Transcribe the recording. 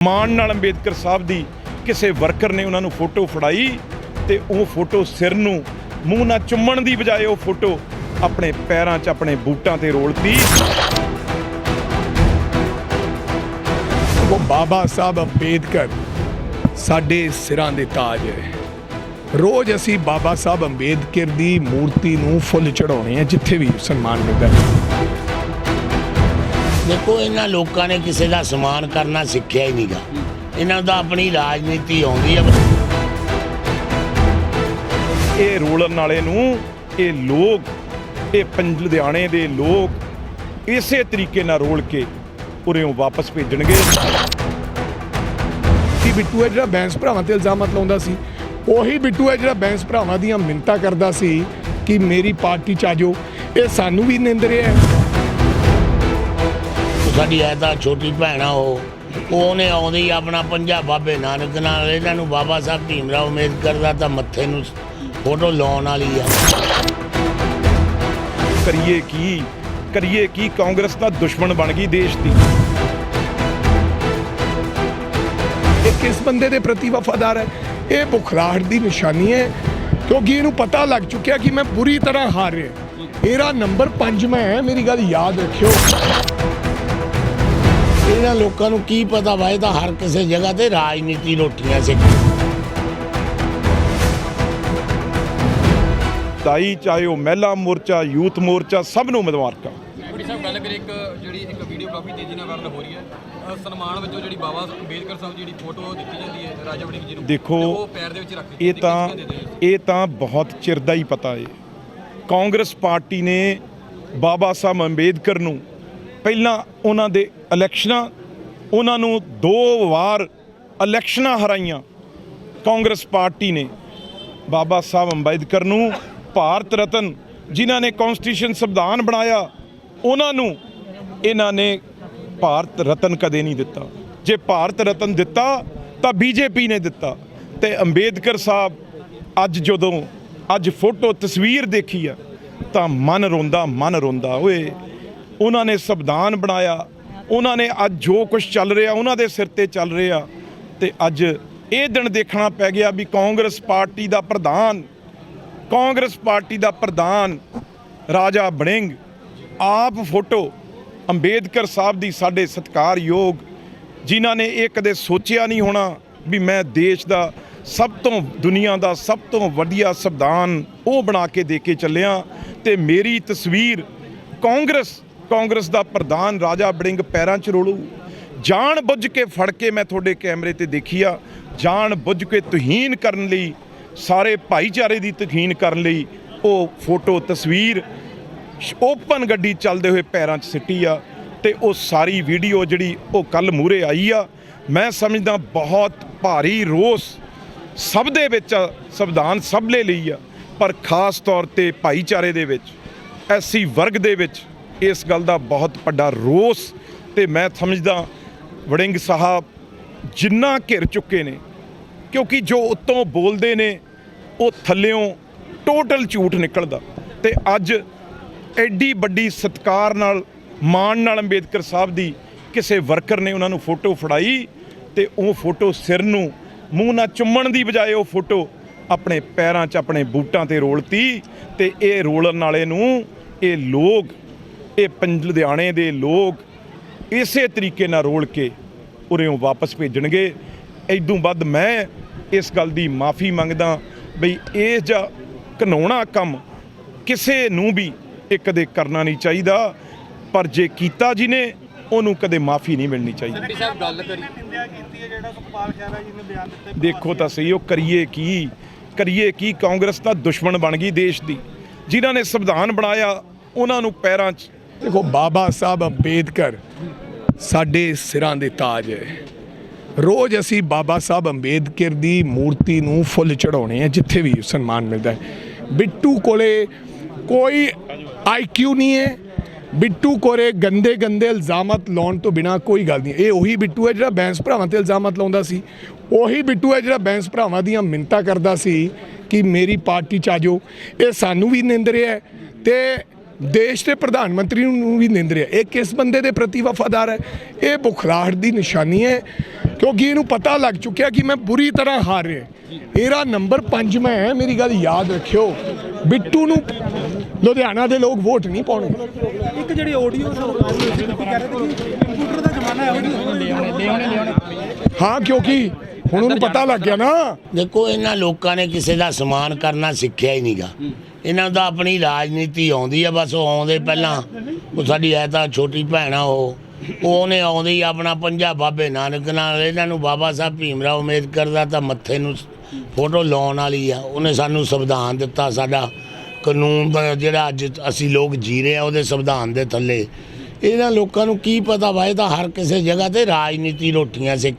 ਮਾਣ ਨਾਲ ਅੰਬੇਦਕਰ ਸਾਹਿਬ ਦੀ ਕਿਸੇ ਵਰਕਰ ਨੇ ਉਹਨਾਂ ਨੂੰ ਫੋਟੋ ਫੜਾਈ ਤੇ ਉਹ ਫੋਟੋ ਸਿਰ ਨੂੰ ਮੂੰਹ ਨਾਲ ਚੁੰਮਣ ਦੀ ਬਜਾਏ ਉਹ ਫੋਟੋ ਆਪਣੇ ਪੈਰਾਂ 'ਚ ਆਪਣੇ ਬੂਟਾਂ ਤੇ ਰੋਲਤੀ ਉਹ ਬਾਬਾ ਸਾਹਿਬ ਅੰਬੇਦਕਰ ਸਾਡੇ ਸਿਰਾਂ ਦੇ ਤਾਜ ਹੈ ਰੋਜ਼ ਅਸੀਂ ਬਾਬਾ ਸਾਹਿਬ ਅੰਬੇਦਕਰ ਦੀ ਮੂਰਤੀ ਨੂੰ ਫੁੱਲ ਚੜਾਉਣੇ ਆ, ਜਿੱਥੇ ਵੀ ਸਨਮਾਨ ਮਿਲਦਾ ਹੈ। ਦੇਖੋ ਇਹਨਾਂ ਲੋਕਾਂ ਨੇ ਕਿਸੇ ਦਾ ਸਮਾਨ ਕਰਨਾ ਸਿੱਖਿਆ ਹੀ ਨਹੀਂਗਾ। ਇਹਨਾਂ ਦਾ ਆਪਣੀ ਰਾਜਨੀਤੀ ਆਉਂਦੀ ਹੈ ਇਹ ਰੋਲਣ ਵਾਲੇ ਨੂੰ ਇਹ ਲੋਕ ਇਹ ਪੰਜ ਲੁਧਿਆਣੇ ਦੇ ਲੋਕ ਇਸੇ ਤਰੀਕੇ ਨਾਲ ਰੋਲ ਕੇ ਉਰਿਓਂ ਵਾਪਸ ਭੇਜਣਗੇ। ਕਿ ਬਿੱਟੂ ਹੈ ਜਿਹੜਾ ਬੈਂਸ ਭਰਾਵਾਂ ਤੇ ਇਲਜ਼ਾਮਤ ਲਾਉਂਦਾ ਸੀ ਉਹੀ ਬਿੱਟੂ ਹੈ ਜਿਹੜਾ ਬੈਂਸ ਭਰਾਵਾਂ ਦੀਆਂ ਮਿੰਤਾ ਕਰਦਾ ਸੀ ਕਿ ਮੇਰੀ ਪਾਰਟੀ ਚ ਆਜੋ ਇਹ ਸਾਨੂੰ ਵੀ ਨਿੰਦ ਰਿਹਾ ਹੈ। ਸਾਡੀ ਐਦਾ ਛੋਟੀ ਭੈਣ ਆ ਉਹ। ਉਹਨੇ ਆਉਂਦੀ ਆਪਣਾ ਪੰਜਾ ਬਾਬੇ ਨਾਨਕ ਨਾਲ, ਇਹਨਾਂ ਨੂੰ ਬਾਬਾ ਸਾਹਿਬ ਭੀਮ ਰਾਓ ਅੰਬੇਦਕਰ ਦਾ ਤਾਂ ਮੱਥੇ ਨੂੰ ਫੋਟੋ ਲਾਉਣ ਵਾਲੀ ਆ। ਕਰੀਏ ਕੀ? ਕਰੀਏ ਕੀ? ਕਾਂਗਰਸ ਦਾ ਦੁਸ਼ਮਣ ਬਣ ਗਈ ਦੇਸ਼ ਦੀ। ਇਹ ਕਿਸ ਬੰਦੇ ਦੇ ਪ੍ਰਤੀ ਵਫਾਦਾਰ ਹੈ? ਇਹ ਬੁਖਲਾਹਟ ਦੀ ਨਿਸ਼ਾਨੀ ਹੈ, ਕਿਉਂਕਿ ਇਹਨੂੰ ਪਤਾ ਲੱਗ ਚੁੱਕਿਆ ਕਿ ਮੈਂ ਬੁਰੀ ਤਰ੍ਹਾਂ ਹਾਰ ਰਿਹਾ। ਇਹਦਾ ਨੰਬਰ 5 ਮੈਂ ਹੈ, ਮੇਰੀ ਗੱਲ ਯਾਦ ਰੱਖਿਓ। ਇਹਨਾਂ ਲੋਕਾਂ ਨੂੰ ਕੀ ਪਤਾ ਵਾ ਇਹ ਤਾਂ ਹਰ ਕਿਸੇ ਜਗ੍ਹਾ ਤੇ ਰਾਜਨੀਤੀ ਰੋਟੀਆਂ ਸਿੱਖ ਤਾਈ ਚਾਹੇ ਉਹ ਮਹਿਲਾ ਮੋਰਚਾ ਯੂਥ ਮੋਰਚਾ ਸਭ ਨੂੰ ਮੁਬਾਰਕਾਂ। ਬੜੀ ਸਾਹਿਬ ਗੱਲ ਕਰੀਏ ਇੱਕ ਜਿਹੜੀ ਇੱਕ ਵੀਡੀਓ ਕਾਫੀ ਤੇਜ਼ੀ ਨਾਲ ਵਾਇਰਲ ਹੋ ਰਹੀ ਹੈ। ਅ, ਸਨਮਾਨ ਵਜੋਂ ਜਿਹੜੀ ਬਾਬਾ ਅੰਬੇਦਕਰ ਸਾਹਿਬ ਦੀ ਜਿਹੜੀ ਫੋਟੋ ਦਿੱਤੀ ਜਾਂਦੀ ਹੈ ਰਾਜਾ ਵੜਿੰਗ ਜੀ ਨੂੰ। ਦੇਖੋ, ਤੇ ਉਹ ਪੈਰ ਦੇ ਵਿੱਚ ਰੱਖ ਦਿੱਤੀ ਇਹ ਤਾਂ? ਇਹ ਤਾਂ ਬਹੁਤ ਚਿਰ ਦਾ ਹੀ ਪਤਾ ਹੈ। ਕਾਂਗਰਸ ਪਾਰਟੀ ਨੇ ਬਾਬਾ ਸਾਹਿਬ ਅੰਬੇਦਕਰ ਨੂੰ ਪਹਿਲਾਂ ਉਹਨਾਂ ਦੇ ਇਲੈਕਸ਼ਨਾਂ, ਉਹਨਾਂ ਨੂੰ ਦੋ ਵਾਰ ਇਲੈਕਸ਼ਨਾਂ ਹਰਾਈਆਂ। ਕਾਂਗਰਸ ਪਾਰਟੀ ਨੇ ਬਾਬਾ ਸਾਹਿਬ ਅੰਬੇਦਕਰ ਨੂੰ, ਭਾਰਤ ਰਤਨ, ਜਿਨ੍ਹਾਂ ਨੇ ਕਨਸਟੀਟਿਊਸ਼ਨ ਸੰਵਿਧਾਨ ਬਣਾਇਆ, ਉਹਨਾਂ ਨੂੰ ਇਹਨਾਂ ਨੇ ਭਾਰਤ ਰਤਨ ਕਦੇ ਨਹੀਂ ਦਿੱਤਾ। ਜੇ ਭਾਰਤ ਰਤਨ ਦਿੱਤਾ, ਤਾਂ ਬੀਜੇਪੀ ਨੇ ਦਿੱਤਾ। ਤੇ ਅੰਬੇਦਕਰ ਸਾਹਿਬ ਅੱਜ ਜਦੋਂ ਅੱਜ ਫੋਟੋ ਤਸਵੀਰ ਦੇਖੀ ਆ, ਤਾਂ ਮਨ ਰੋਂਦਾ ਮਨ ਰੋਂਦਾ, ਓਏ। ਉਹਨਾਂ ਨੇ ਸੰਵਿਧਾਨ ਬਣਾਇਆ, ਉਹਨਾਂ ਨੇ ਅੱਜ ਜੋ ਕੁਝ ਚੱਲ ਰਿਹਾ, ਉਹਨਾਂ ਦੇ ਸਿਰ ਤੇ ਚੱਲ ਰਿਹਾ। ਤੇ ਅੱਜ ਇਹ ਦਿਨ ਦੇਖਣਾ ਪੈ ਗਿਆ ਵੀ ਕਾਂਗਰਸ ਪਾਰਟੀ ਦਾ ਪ੍ਰਧਾਨ, ਕਾਂਗਰਸ ਪਾਰਟੀ ਦਾ ਪ੍ਰਧਾਨ ਰਾਜਾ ਬੜਿੰਗ, ਆਪ ਫੋਟੋ ਅੰਬੇਦਕਰ ਸਾਹਿਬ ਦੀ ਸਾਡੇ ਸਤਿਕਾਰਯੋਗ, ਜਿਨ੍ਹਾਂ ਨੇ ਇਹ ਕਦੇ ਸੋਚਿਆ ਨਹੀਂ ਹੋਣਾ ਵੀ ਮੈਂ ਦੇਸ਼ ਦਾ ਸਭ ਤੋਂ, ਦੁਨੀਆ ਦਾ ਸਭ ਤੋਂ ਵਧੀਆ ਸੰਵਿਧਾਨ ਉਹ ਬਣਾ ਕੇ ਦੇ ਕੇ ਚੱਲਿਆ। ਤੇ ਮੇਰੀ ਤਸਵੀਰ ਕਾਂਗਰਸ ਕਾਂਗਰਸ ਦਾ ਪ੍ਰਧਾਨ ਰਾਜਾ ਬੜਿੰਗ ਪੈਰਾਂ 'ਚ ਰੋਲੂ। ਜਾਣ ਬੁੱਝ ਕੇ ਫੜ ਕੇ ਮੈਂ ਤੁਹਾਡੇ ਕੈਮਰੇ ਤੇ ਦੇਖੀ ਆ। ਜਾਣ ਬੁੱਝ ਕੇ ਤੁਹੀਨ ਕਰਨ ਲਈ ਸਾਰੇ ਭਾਈਚਾਰੇ ਦੀ ਤਕਹੀਨ ਕਰਨ ਲਈ ਉਹ ਫੋਟੋ ਤਸਵੀਰ ਓਪਨ ਗੱਡੀ ਚੱਲਦੇ ਹੋਏ ਪੈਰਾਂ 'ਚ ਸਿੱਟੀ ਆ ਤੇ ਉਹ ਸਾਰੀ ਵੀਡੀਓ ਜਿਹੜੀ ਉਹ ਕੱਲ ਮੂਰੇ ਆਈ ਆ। ਮੈਂ ਸਮਝਦਾ ਬਹੁਤ ਭਾਰੀ ਰੋਸ ਸਭ ਦੇ ਵਿੱਚ ਆ, ਸੰਵਿਧਾਨ ਸਭ ਲਈ ਆ ਪਰ ਖਾਸ ਤੌਰ ਤੇ ਭਾਈਚਾਰੇ ਦੇ ਵਿੱਚ ਐਸੀ ਵਰਗ ਦੇ ਵਿੱਚ ਇਸ ਗੱਲ ਦਾ ਬਹੁਤ ਵੱਡਾ ਰੋਸ ਤੇ ਮੈਂ ਸਮਝਦਾ ਵੜਿੰਗ ਸਾਹਿਬ ਜਿੰਨਾ ਘਿਰ ਚੁੱਕੇ ਨੇ, ਕਿਉਂਕਿ ਜੋ ਉੱਤੋਂ ਬੋਲਦੇ ਨੇ, ਉਹ ਥੱਲਿਓਂ ਟੋਟਲ ਝੂਠ ਨਿਕਲਦਾ। ਤੇ ਅੱਜ ਐਡੀ ਵੱਡੀ ਸਤਕਾਰ ਨਾਲ, ਮਾਣ ਨਾਲ ਅੰਬੇਦਕਰ ਸਾਹਿਬ ਦੀ ਕਿਸੇ ਵਰਕਰ ਨੇ ਉਹਨਾਂ ਨੂੰ ਫੋਟੋ ਫੜਾਈ ਤੇ ਉਹ ਫੋਟੋ ਸਿਰ ਨੂੰ ਮੂੰਹ ਨਾਲ ਚੁੰਮਣ ਦੀ ਬਜਾਏ ਉਹ ਫੋਟੋ ਆਪਣੇ ਪੈਰਾਂ 'ਚ ਆਪਣੇ ਬੂਟਾਂ ਤੇ ਰੋਲਤੀ ਤੇ ਇਹ ਰੋਲਣ ਵਾਲੇ ਨੂੰ ਇਹ ਲੋਕ ਇਹ ਪੰਜ ਲੁਧਿਆਣੇ ਦੇ ਲੋਕ ਇਸੇ ਤਰੀਕੇ ਨਾਲ ਰੋਲ ਕੇ ਉਰਿਓਂ ਵਾਪਸ ਭੇਜਣਗੇ। ਐਦੋਂ ਵੱਧ ਮੈਂ ਇਸ ਗੱਲ ਦੀ ਮਾਫੀ ਮੰਗਦਾ ਬਈ ਇਹ ਜਾਂ ਘਨੌਣਾ ਕੰਮ ਕਿਸੇ ਨੂੰ ਵੀ ਇਹ ਕਦੇ ਕਰਨਾ ਨਹੀਂ ਚਾਹੀਦਾ। ਪਰ ਜੇ ਕੀਤਾ ਜੀ ਨੇ ਉਹਨੂੰ ਕਦੇ ਮਾਫੀ ਨਹੀਂ ਮਿਲਣੀ ਚਾਹੀਦੀ। ਸਾਹਿਬ ਗੱਲ ਕਰੀ ਦੇਖੋ ਤਾਂ ਸਹੀ ਉਹ ਕਰੀਏ ਕੀ? ਕਰੀਏ ਕੀ? ਕਾਂਗਰਸ ਦਾ ਦੁਸ਼ਮਣ ਬਣ ਗਈ ਦੇਸ਼ ਦੀ। ਜਿਨ੍ਹਾਂ ਨੇ ਸੰਵਿਧਾਨ ਬਣਾਇਆ ਉਹਨਾਂ ਨੂੰ ਪੈਰਾਂ 'ਚ ਦੇਖੋ ਬਾਬਾ ਸਾਹਿਬ ਅੰਬੇਦਕਰ ਸਾਡੇ ਸਿਰਾਂ ਦੇ ਤਾਜ ਹੈ। ਰੋਜ਼ ਅਸੀਂ ਬਾਬਾ ਸਾਹਿਬ ਅੰਬੇਦਕਰ ਦੀ ਮੂਰਤੀ ਨੂੰ ਫੁੱਲ ਚੜਾਉਣੇ ਆ, ਜਿੱਥੇ ਵੀ ਸਨਮਾਨ ਮਿਲਦਾ ਹੈ। ਬਿੱਟੂ ਕੋਲੇ ਕੋਈ ਆਈਕਿਊ ਨਹੀਂ ਹੈ। ਬਿੱਟੂ ਕੋਲੇ ਗੰਦੇ ਗੰਦੇ ਇਲਜ਼ਾਮਤ ਲਾਉਣ ਤੋਂ ਬਿਨਾ ਕੋਈ ਗੱਲ ਨਹੀਂ। ਇਹ ਉਹੀ ਬਿੱਟੂ ਹੈ ਜਿਹੜਾ ਬੈਂਸ ਭਰਾਵਾਂ ਤੇ ਇਲਜ਼ਾਮਤ ਲਾਉਂਦਾ ਸੀ। ਉਹੀ ਬਿੱਟੂ ਹੈ ਜਿਹੜਾ ਬੈਂਸ ਭਰਾਵਾਂ ਦੀਆਂ ਮਿੰਤਾ ਕਰਦਾ ਸੀ ਕਿ ਮੇਰੀ ਪਾਰਟੀ ਚ ਆਜੋ ਇਹ ਸਾਨੂੰ ਵੀ ਨਿੰਦ ਰਿਹਾ ਹੈ ਤੇ ਦੇਸ਼ ਦੇ ਪ੍ਰਧਾਨ ਮੰਤਰੀ ਨੂੰ ਵੀ ਨਿੰਦ ਰਿਹਾ। ਇਹ ਕਿਸ ਬੰਦੇ ਦੇ ਪ੍ਰਤੀ ਵਫਾਦਾਰ ਹੈ? ਇਹ ਬੁਖਲਾਹਟ ਦੀ ਨਿਸ਼ਾਨੀ ਹੈ ਕਿਉਂਕਿ ਇਹਨੂੰ ਪਤਾ ਲੱਗ ਚੁੱਕਿਆ ਕਿ ਮੈਂ ਬੁਰੀ ਤਰ੍ਹਾਂ ਹਾਰ ਰਿਹਾ। ਇਹਦਾ ਨੰਬਰ 5 ਮੈਂ ਹੈ ਮੇਰੀ ਗੱਲ ਯਾਦ ਰੱਖਿਓ। ਬਿੱਟੂ ਨੂੰ ਲੁਧਿਆਣਾ ਦੇ ਲੋਕ ਵੋਟ ਨਹੀਂ ਪਾਉਣਗੇ। ਇੱਕ ਜਿਹੜੀ ਆਡੀਓ ਸਰਕਾਰ ਨੂੰ ਸੀ ਕਹਿ ਰਹੇ ਸੀ ਕਿ ਕੰਪਿਊਟਰ ਦਾ ਜ਼ਮਾਨਾ ਹੈ ਹਾਂ ਕਿਉਂਕਿ ਹੁਣ ਉਹਨੂੰ ਪਤਾ ਲੱਗ ਗਿਆ ਨਾ। ਦੇਖੋ ਇਹਨਾਂ ਲੋਕਾਂ ਨੇ ਕਿਸੇ ਦਾ ਸਮਾਨ ਕਰਨਾ ਸਿੱਖਿਆ ਹੀ ਨਹੀਂਗਾ। ਇਹਨਾਂ ਦਾ ਆਪਣੀ ਰਾਜਨੀਤੀ ਆਉਂਦੀ ਆ ਬਸ ਉਹ ਆਉਂਦੇ ਪਹਿਲਾਂ। ਉਹ ਸਾਡੀ ਐ ਤਾਂ ਛੋਟੀ ਭੈਣ ਉਹ। ਉਹ ਉਹਨੇ ਆਉਂਦੇ ਹੀ ਆਪਣਾ ਪੰਜਾ ਬਾਬੇ ਨਾਨਕ ਨਾਲ। ਇਹਨਾਂ ਨੂੰ ਬਾਬਾ ਸਾਹਿਬ ਭੀਮ ਰਾਓ ਅੰਬੇਦਕਰ ਦਾ ਤਾਂ ਮੱਥੇ ਨੂੰ ਫੋਟੋ ਲਾਉਣ ਵਾਲੀ ਆ। ਉਹਨੇ ਸਾਨੂੰ ਸੰਵਿਧਾਨ ਦਿੱਤਾ ਸਾਡਾ। ਕਾਨੂੰਨ ਦਾ ਜਿਹੜਾ ਅੱਜ ਅਸੀਂ ਲੋਕ ਜੀ ਰਹੇ ਆ ਉਹਦੇ ਸੰਵਿਧਾਨ ਦੇ ਥੱਲੇ। ਇਹਨਾਂ ਲੋਕਾਂ ਨੂੰ ਕੀ ਪਤਾ ਵਾ ਇਹ ਤਾਂ ਹਰ ਕਿਸੇ ਜਗ੍ਹਾ ਤੇ ਰਾਜਨੀਤੀ ਰੋਟੀਆਂ ਸੇ